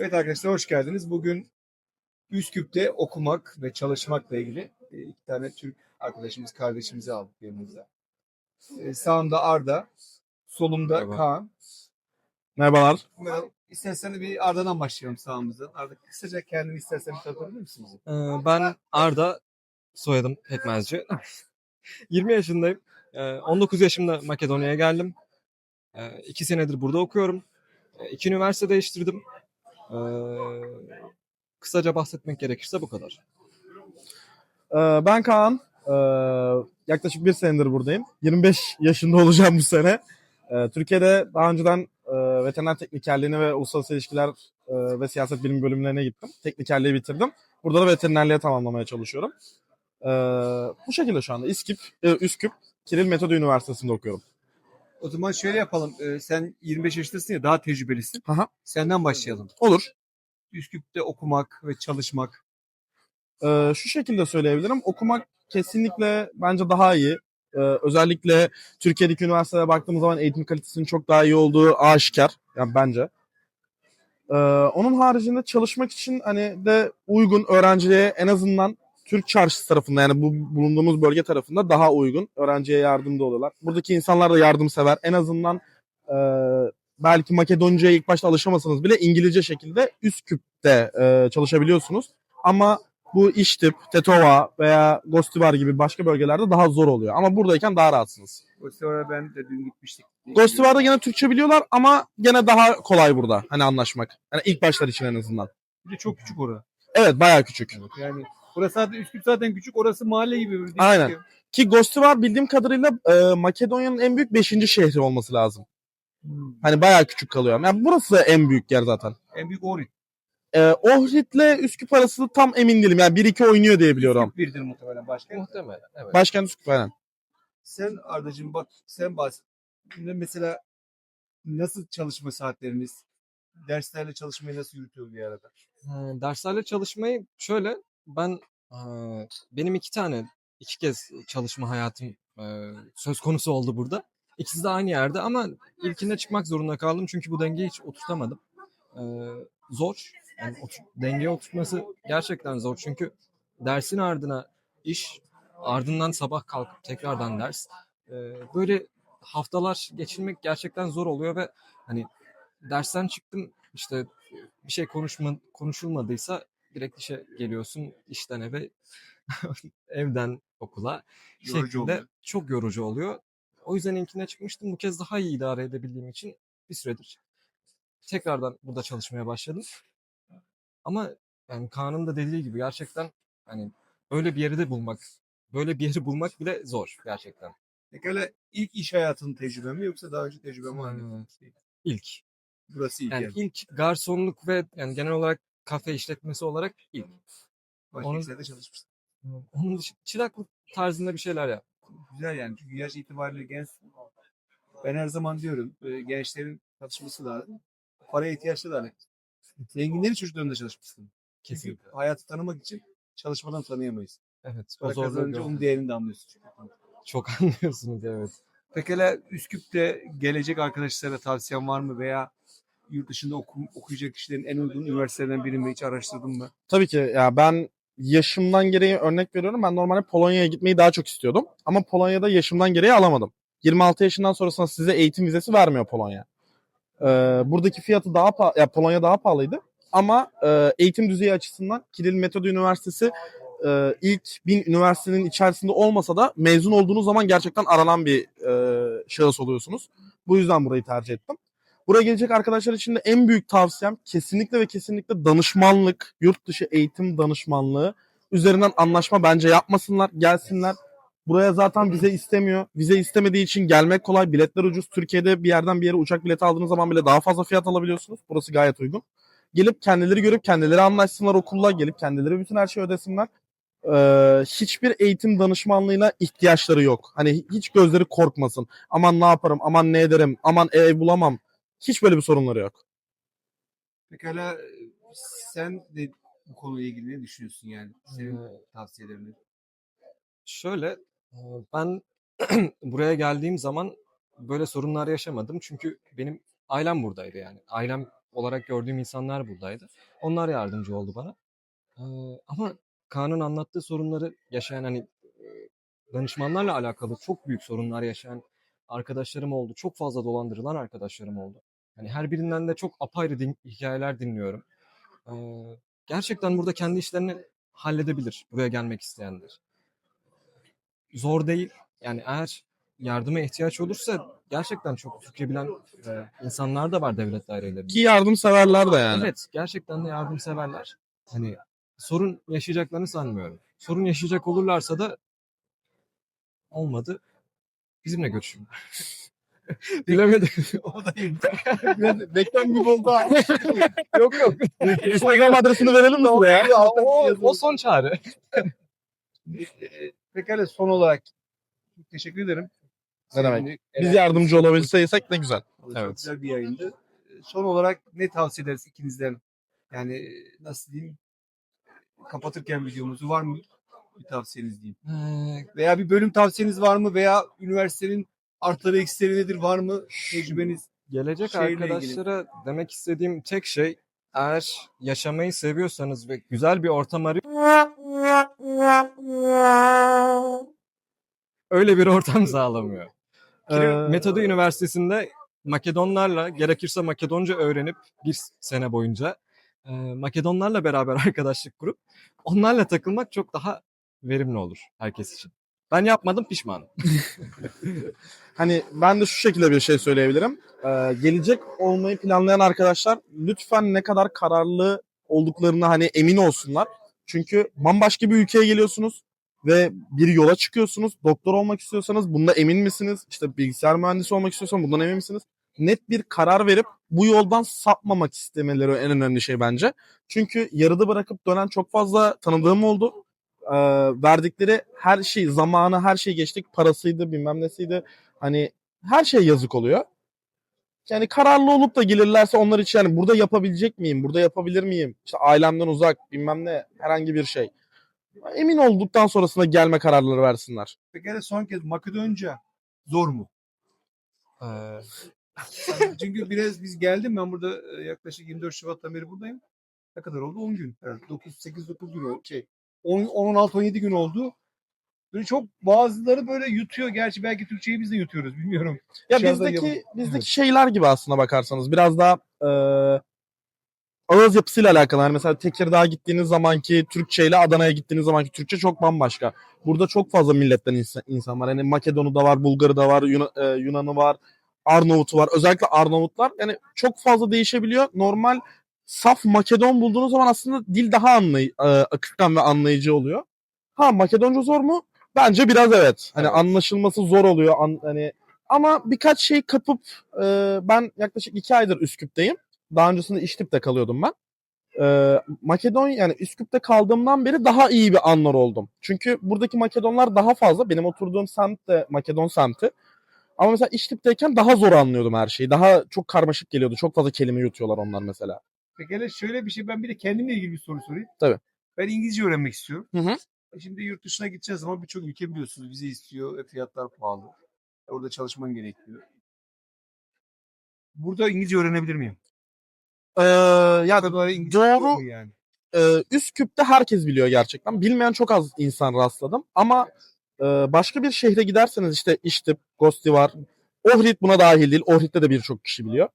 Evet arkadaşlar hoş geldiniz. Bugün Üsküp'te okumak ve çalışmakla ilgili e, iki tane Türk arkadaşımız, kardeşimizi aldık yanımıza. E, sağımda Arda, solumda Merhaba. Kaan. Merhabalar. Merhaba. İstersen bir Arda'dan başlayalım sağımızdan. Arda kısaca kendini istersen bir tanıtabilir misin bize? Ee, Ben Arda, soyadım Pekmezci. 20 yaşındayım. Ee, 19 yaşımda Makedonya'ya geldim. 2 senedir burada okuyorum. 2 üniversite değiştirdim. Ee, Kısaca bahsetmek gerekirse bu kadar. Ee, Ben Kaan. Ee, Yaklaşık bir senedir buradayım. 25 yaşında olacağım bu sene. Ee, Türkiye'de daha önceden e, veteriner teknikerliğini ve uluslararası ilişkiler e, ve siyaset bilimi bölümlerine gittim. Teknikerliği bitirdim. Burada da veterinerliğe tamamlamaya çalışıyorum. Ee, Bu şekilde şu anda. İskip, e, Üsküp Kiril Metodu Üniversitesi'nde okuyorum. O zaman şöyle yapalım. E, sen 25 yaşındasın ya daha tecrübelisin. Aha. Senden başlayalım. Olur. Üsküp'te okumak ve çalışmak. Ee, şu şekilde söyleyebilirim. Okumak kesinlikle bence daha iyi. Ee, özellikle Türkiye'deki üniversitelere baktığımız zaman eğitim kalitesinin çok daha iyi olduğu aşikar. Yani bence. Ee, onun haricinde çalışmak için hani de uygun öğrenciliğe en azından Türk çarşısı tarafında yani bu bulunduğumuz bölge tarafında daha uygun. Öğrenciye yardımda oluyorlar. Buradaki insanlar da yardımsever. En azından e, belki Makedonca'ya ilk başta alışamasanız bile İngilizce şekilde Üsküp'te e, çalışabiliyorsunuz. Ama bu İştip, Tetova veya Gostivar gibi başka bölgelerde daha zor oluyor. Ama buradayken daha rahatsınız. Sonra ben de dün gitmiştik. Gostivar'da gene Türkçe biliyorlar ama gene daha kolay burada hani anlaşmak. Yani ilk başlar için en azından. Bir de çok küçük orası. Evet bayağı küçük. Yani burası zaten Üsküp zaten küçük. Orası mahalle gibi. bir Aynen. bir- Ki Gostivar bildiğim kadarıyla e, Makedonya'nın en büyük 5. şehri olması lazım. Hmm. Hani bayağı küçük kalıyor. Yani burası da en büyük yer zaten. En büyük Ohrid. E, Ohrid'le Üsküp arası tam emin değilim. Yani 1-2 oynuyor diye biliyorum. Üsküp birdir muhtemelen başka. Muhtemelen. Evet. Başkent Üsküp aynen. Sen Arda'cığım bak sen bahset. Mesela nasıl çalışma saatleriniz? Derslerle çalışmayı nasıl yürütüyor bir arada? Ee, Derslerle çalışmayı şöyle ben e, benim iki tane iki kez çalışma hayatım e, söz konusu oldu burada. İkisi de aynı yerde ama ilkinde çıkmak zorunda kaldım çünkü bu dengeyi hiç oturtamadım. Ee, Zor. Yani otur- dengeye oturtması gerçekten zor çünkü dersin ardına iş ardından sabah kalkıp tekrardan ders. Ee, Böyle haftalar geçirmek gerçekten zor oluyor ve hani dersten çıktım işte bir şey konuşma, konuşulmadıysa direkt işe geliyorsun işten eve evden okula Yorucu şeklinde oluyor. çok yorucu oluyor. O yüzden ilkine çıkmıştım. Bu kez daha iyi idare edebildiğim için bir süredir tekrardan burada çalışmaya başladım. Ama yani Kaan'ın da dediği gibi gerçekten hani öyle bir yeri de bulmak, böyle bir yeri bulmak bile zor gerçekten. Pekala ilk iş hayatının tecrübe mi yoksa daha önce tecrübe mi? Hmm. İlk. Burası ilk Yani yani. ilk garsonluk ve yani genel olarak kafe işletmesi olarak ilk. Başka onun- işlerde çalışmışsın. Onun dışı çıraklık tarzında bir şeyler yap. Güzel yani çünkü yaş itibariyle gençsin. Ben her zaman diyorum e, gençlerin çalışması lazım. Paraya ihtiyaçları da. Zenginlerin çocuklarında çalışmışsın. Çünkü Kesinlikle. hayatı tanımak için çalışmadan tanıyamayız. Evet. O Para zorluğu kazanınca onun değerini de anlıyorsun. çünkü. Çok anlıyorsunuz evet. Pekala Üsküp'te gelecek arkadaşlara tavsiyen var mı veya yurt dışında oku- okuyacak kişilerin en uygun üniversitelerden birini mi hiç araştırdın mı? Tabii ki ya ben yaşımdan gereği örnek veriyorum. Ben normalde Polonya'ya gitmeyi daha çok istiyordum. Ama Polonya'da yaşımdan gereği alamadım. 26 yaşından sonrasında size eğitim vizesi vermiyor Polonya. Ee, buradaki fiyatı daha ya Polonya daha pahalıydı. Ama e, eğitim düzeyi açısından Kiril Metodu Üniversitesi e, ilk bin üniversitenin içerisinde olmasa da mezun olduğunuz zaman gerçekten aranan bir e, şahıs oluyorsunuz. Bu yüzden burayı tercih ettim. Buraya gelecek arkadaşlar için de en büyük tavsiyem kesinlikle ve kesinlikle danışmanlık, yurt dışı eğitim danışmanlığı üzerinden anlaşma bence yapmasınlar, gelsinler. Buraya zaten vize istemiyor. Vize istemediği için gelmek kolay, biletler ucuz. Türkiye'de bir yerden bir yere uçak bileti aldığınız zaman bile daha fazla fiyat alabiliyorsunuz. Burası gayet uygun. Gelip kendileri görüp kendileri anlaşsınlar okulla, gelip kendileri bütün her şeyi ödesinler. Ee, hiçbir eğitim danışmanlığına ihtiyaçları yok. Hani hiç gözleri korkmasın. Aman ne yaparım, aman ne ederim, aman ev bulamam. Hiç böyle bir sorunları yok. Pekala sen de bu konuyla ilgili ne düşünüyorsun yani? Senin Ee, tavsiyelerini. Şöyle ben buraya geldiğim zaman böyle sorunlar yaşamadım. Çünkü benim ailem buradaydı yani. Ailem olarak gördüğüm insanlar buradaydı. Onlar yardımcı oldu bana. Ama Kaan'ın anlattığı sorunları yaşayan hani danışmanlarla alakalı çok büyük sorunlar yaşayan arkadaşlarım oldu. Çok fazla dolandırılan arkadaşlarım oldu. Hani her birinden de çok apayrı din- hikayeler dinliyorum. Ee, gerçekten burada kendi işlerini halledebilir buraya gelmek isteyenler. Zor değil. Yani eğer yardıma ihtiyaç olursa gerçekten çok tükebilen e, insanlar da var devlet dairelerinde. Ki yardımseverler de yani. Evet, gerçekten de yardımseverler. Hani sorun yaşayacaklarını sanmıyorum. Sorun yaşayacak olurlarsa da olmadı. Bizimle görüşün. Bilemedim. o da. Biraz Reklam gibi oldu ha. yok yok. Instagram adresini verelim mi buraya? o, o son çağrı. Ee, Pekala son olarak çok teşekkür ederim. Ne demek? Biz yardımcı olabilsek ne güzel. Çok Evet. güzel bir yayındı. Ee, Son olarak ne tavsiye ederiz ikinizden? Yani e, nasıl diyeyim? Kapatırken videomuzu var mı? Bir tavsiyeniz diyeyim. Ee, Veya bir bölüm tavsiyeniz var mı? Veya üniversitenin artıları eksileri nedir? Var mı? Tecrübeniz? gelecek Şeyle arkadaşlara demek istediğim tek şey eğer yaşamayı seviyorsanız ve güzel bir ortam arıyor öyle bir ortam sağlamıyor. Ee, Metodu Üniversitesi'nde Makedonlarla gerekirse Makedonca öğrenip bir sene boyunca e, Makedonlarla beraber arkadaşlık kurup onlarla takılmak çok daha verimli olur herkes için. Ben yapmadım pişmanım. Hani ben de şu şekilde bir şey söyleyebilirim. Ee, gelecek olmayı planlayan arkadaşlar lütfen ne kadar kararlı olduklarını hani emin olsunlar. Çünkü bambaşka bir ülkeye geliyorsunuz ve bir yola çıkıyorsunuz. Doktor olmak istiyorsanız bunda emin misiniz? İşte bilgisayar mühendisi olmak istiyorsan bundan emin misiniz? Net bir karar verip bu yoldan sapmamak istemeleri en önemli şey bence. Çünkü yarıda bırakıp dönen çok fazla tanıdığım oldu. Ee, verdikleri her şey, zamanı her şey geçtik. Parasıydı, bilmem nesiydi. Hani her şey yazık oluyor. Yani kararlı olup da gelirlerse onlar için yani burada yapabilecek miyim? Burada yapabilir miyim? İşte ailemden uzak bilmem ne herhangi bir şey. Emin olduktan sonrasında gelme kararları versinler. Pekala son kez Makedonca zor mu? Ee, Çünkü biraz biz geldim ben burada e, yaklaşık 24 Şubat'tan beri buradayım. Ne kadar oldu? 10 gün. Evet, 9 8 9 gün oldu. Şey 10 16 17 gün oldu. Böyle çok bazıları böyle yutuyor. Gerçi belki Türkçeyi biz de yutuyoruz bilmiyorum. Ya Dışarıdan bizdeki bizdeki Evet. şeyler gibi aslına bakarsanız biraz daha e, ağız yapısıyla alakalı. Yani mesela Tekirdağ'a gittiğiniz zamanki Türkçe ile Adana'ya gittiğiniz zamanki Türkçe çok bambaşka. Burada çok fazla milletten insan, insan var. Yani Makedon'u da var, Bulgar'ı da var, Yuna- e, Yunan'ı var, Arnavut'u var. Özellikle Arnavutlar yani çok fazla değişebiliyor. Normal saf Makedon bulduğunuz zaman aslında dil daha anlay e, akıktan ve anlayıcı oluyor. Ha Makedonca zor mu? Bence biraz evet. Hani Evet. anlaşılması zor oluyor. An, hani ama birkaç şey kapıp e, ben yaklaşık iki aydır Üsküp'teyim. Daha öncesinde İştip'te kalıyordum ben. E, Makedonya yani Üsküp'te kaldığımdan beri daha iyi bir anlar oldum. Çünkü buradaki Makedonlar daha fazla. Benim oturduğum semt de Makedon semti. Ama mesela İştip'teyken daha zor anlıyordum her şeyi. Daha çok karmaşık geliyordu. Çok fazla kelime yutuyorlar onlar mesela. Pekala şöyle bir şey ben bir de kendimle ilgili bir soru sorayım. Tabii. Ben İngilizce öğrenmek istiyorum. Hı hı. Şimdi yurt dışına gideceğiz ama birçok ülke biliyorsunuz vize istiyor fiyatlar pahalı. Orada çalışman gerekiyor. Burada İngilizce öğrenebilir miyim? Ee, ya doğru. yani? e, Üsküp'te herkes biliyor gerçekten. Bilmeyen çok az insan rastladım. Ama e, başka bir şehre giderseniz işte İştip, Gosti var. Ohrid buna dahil değil. Ohrid'de de birçok kişi biliyor.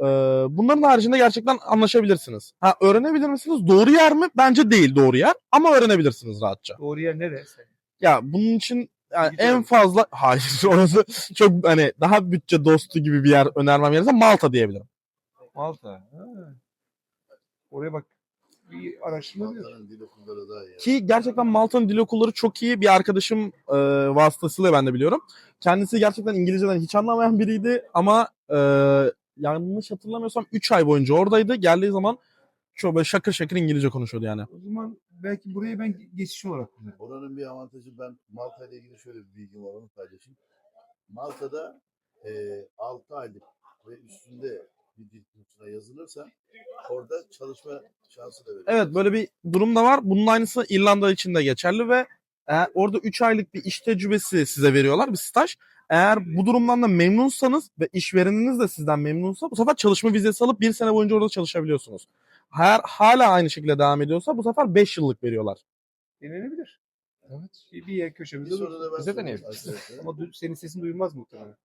E, bunların haricinde gerçekten anlaşabilirsiniz. Ha öğrenebilir misiniz? Doğru yer mi? Bence değil doğru yer. Ama öğrenebilirsiniz rahatça. Doğru yer neresi? Ya bunun için yani Gidiyorum. en fazla hayır orası çok hani daha bütçe dostu gibi bir yer önermem gerekirse Malta diyebilirim. Malta. Ha. Oraya bak. Bir araştırma. Malta'nın dil okulları daha iyi. Ki gerçekten Malta'nın dil okulları çok iyi. Bir arkadaşım e, vasıtasıyla ben de biliyorum. Kendisi gerçekten İngilizceden hiç anlamayan biriydi ama e, yanlış hatırlamıyorsam 3 ay boyunca oradaydı. Geldiği zaman çok böyle şakır şakır İngilizce konuşuyordu yani. O zaman belki buraya ben geçiş olarak kullanırım. Oranın bir avantajı ben Malta ile ilgili şöyle bir bilgim var onu paylaşayım. Malta'da e, 6 aylık ve üstünde bir dil kursuna yazılırsa orada çalışma şansı da veriyor. Evet böyle bir durum da var. Bunun aynısı İrlanda için de geçerli ve eğer orada 3 aylık bir iş tecrübesi size veriyorlar bir staj. Eğer bu durumdan da memnunsanız ve işvereniniz de sizden memnunsa bu sefer çalışma vizesi alıp bir sene boyunca orada çalışabiliyorsunuz. Her, hala aynı şekilde devam ediyorsa bu sefer 5 yıllık veriyorlar. Denenebilir. Evet. Bir, bir yer Bir köşemizde dur. soru da Bize de ne? Ama du- senin sesin duyulmaz muhtemelen.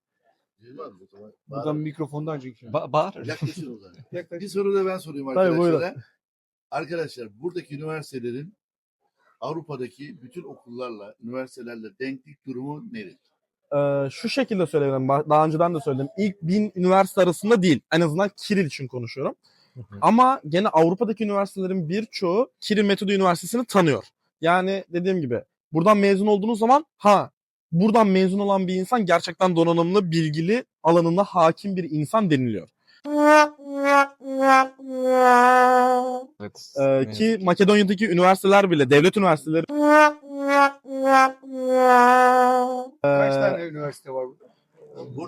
Duyulmaz zaman? Buradan mikrofondan çünkü. Ba- bağır. Yaklaşın o zaman. Yaklaş. Bir soru da ben sorayım Tabii, arkadaşlara. buyurun. Arkadaşlar buradaki üniversitelerin Avrupa'daki bütün okullarla, üniversitelerle denklik durumu nedir? Ee, şu şekilde söyleyebilirim. Daha önceden de söyledim. İlk bin üniversite arasında değil. En azından Kiril için konuşuyorum. Hı hı. Ama gene Avrupa'daki üniversitelerin birçoğu Kiril Metodu Üniversitesi'ni tanıyor. Yani dediğim gibi buradan mezun olduğunuz zaman ha buradan mezun olan bir insan gerçekten donanımlı, bilgili, alanında hakim bir insan deniliyor. Evet. Ee, ki Makedonya'daki üniversiteler bile, devlet üniversiteleri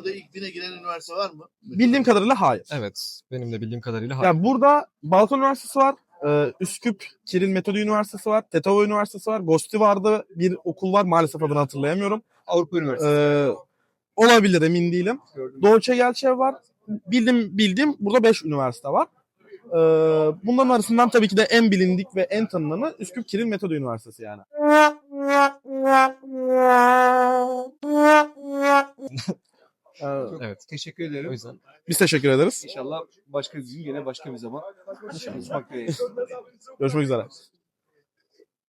Burada ilk bine giren üniversite var mı? bildiğim kadarıyla hayır. Evet. Benim de bildiğim kadarıyla hayır. Ya burada Balkan Üniversitesi var. Ee, Üsküp Kiril Metodu Üniversitesi var. Tetova Üniversitesi var. Gosti vardı. Bir okul var. Maalesef adını hatırlayamıyorum. Avrupa Üniversitesi. Ee, olabilir emin değilim. Dolce Gelçev var. Bildim bildiğim burada 5 üniversite var. Ee, bunların arasından tabii ki de en bilindik ve en tanınanı Üsküp Kiril Metodu Üniversitesi yani. Ee, Çok Evet. teşekkür O ederim. yüzden biz teşekkür ederiz. İnşallah başka bir gün yine başka bir zaman konuşmak dileğiyle. Görüşmek üzere.